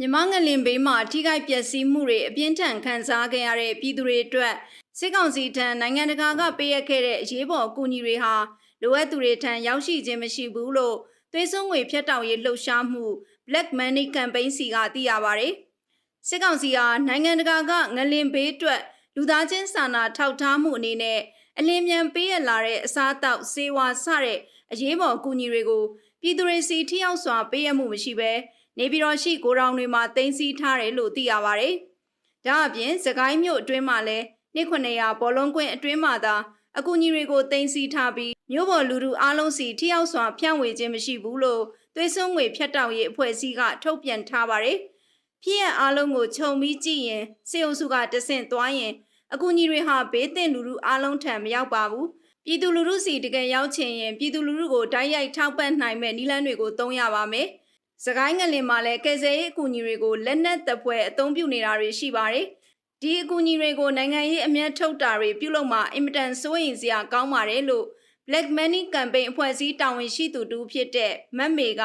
မြန်မာငလင်ဘေးမှာထိခိုက်ပျက်စီးမှုတွေအပြင်းထန်ခံစားခဲ့ရတဲ့ပြည်သူတွေအတွက်စစ်ကောင်စီထံနိုင်ငံတကာကပေးအပ်ခဲ့တဲ့အရေးပေါ်အကူအညီတွေဟာလိုအပ်သူတွေထံရောက်ရှိခြင်းမရှိဘူးလို့သွေးစွန်းငွေဖြတ်တောက်ရေးလှုပ်ရှားမှု Black Money Campaign စီကသိရပါဗျ။စစ်ကောင်စီဟာနိုင်ငံတကာကငလင်ဘေးအတွက်လူသားချင်းစာနာထောက်ထားမှုအနေနဲ့အလင်းမြန်ပေးရလာတဲ့အစားအသောက်စေဝါစတဲ့အရေးပေါ်အကူအညီတွေကိုပြည်သူတွေစီထိရောက်စွာပေးရမှုမရှိဘဲ နေပြည်တော်ရှိကိုရောင်တွေမှာတင်စီထားတယ်လို့သိရပါဗျ။ဒါအပြင်စကိုင်းမြို့အတွင်းမှာလည်းနှစ်900ဘောလုံးကွင်းအတွင်းမှာသာအကူအညီတွေကိုတင်စီထားပြီးမြို့ပေါ်လူထုအားလုံးစီထိရောက်စွာဖြန့်ဝေခြင်းမရှိဘူးလို့သွေးစွန်းငွေဖြတ်တောက်ရေးအဖွဲ့အစည်းကထုတ်ပြန်ထားပါတယ်။ဖြစ်ရအားလုံးကိုခြုံပြီးကြည့်ရင်စေအုပ်စုကတဆင့်သွားရင်အကူအညီတွေဟာဘေးသင့်လူထုအားလုံးထံမရောက်ပါဘူး။ပြည်သူလူထုစီတကယ်ရောက်ချင်ရင်ပြည်သူလူထုကိုတိုက်ရိုက်ထောက်ပံ့နိုင်မဲ့နည်းလမ်းတွေကိုသုံးရပါမယ်။ စကိုင်းငလင်မှာလည်းကယ်ဆယ်ရေးအကူအညီတွေကိုလက်နက်တပ်ဖွဲ့အသုံးပြုနေတာတွေရှိပါတယ်။ဒီအကူအညီတွေကိုနိုင်ငံရေးအမျက်ထုတ်တာတွေပြုလုပ်မှအင်မတန်စိုးရိမ်စရာကောင်းပါတယ်လို့ Black Money Campaign အဖွဲ့အစည်းတာဝန်ရှိသူတူဖြစ်တဲ့မတ်မေက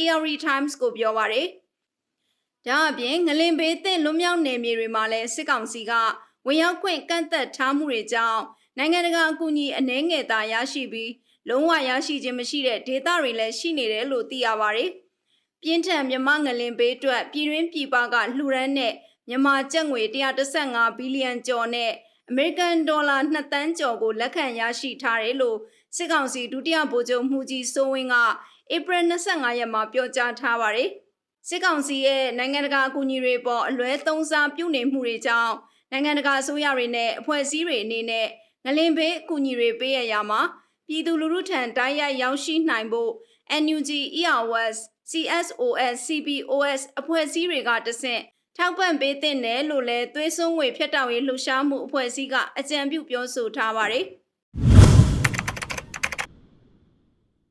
ARI Times ကိုပြောပါတယ်။ဒါအပြင်ငလင်ဘေးသင့်လွတ်မြောက်နယ်မြေတွေမှာလည်းစစ်ကောင်စီကဝင်ရောက်ခွင့်ကန့်သက်ထားမှုတွေကြောင့်နိုင်ငံတကာအကူအညီအနှဲငယ်သာရရှိပြီးလုံးဝရရှိခြင်းမရှိတဲ့ဒေသတွေလည်းရှိနေတယ်လို့သိရပါတယ်။ ပြင်းထန်မြမငလင်ဘေးအတွက်ပြည်တွင်းပြည်ပကလှူဒန်းတဲ့မြန်မာကျပ်ငွေ115ဘီလီယံကျော်နဲ့အမေရိကန်ဒေါ်လာ2တန်းကျော်ကိုလက်ခံရရှိထားတယ်လို့စစ်ကောင်စီဒုတိယဗိုလ်ချုပ်မှုကြီးစိုးဝင်းကဧပြီ25ရက်မှာပြောကြားထားပါတယ်။စစ်ကောင်စီရဲ့နိုင်ငံတကာအကူအညီတွေပေါ်အလွဲသုံးစားပြုနေမှုတွေကြောင့်နိုင်ငံတကာအစိုးရတွေနဲ့အဖွဲ့အစည်းတွေအနေနဲ့ငလင်ဘေးအကူအညီတွေပေးရရမှာ ပြည်သူလူထုထံတိုက်ရိုက်ရောက်ရှိနိုင်ဖို့ NUG ERWS CSOS CPOS အဖွဲ့အစည်းတွေကတဆင့်ထောက်ပံ့ပေးတဲ့နယ်လို့လဲသွေးစွန်းငွေဖြတ်တောက်ရေးလှူရှားမှုအဖွဲ့အစည်းကအကြံပြုပြောဆိုထားပါတယ်။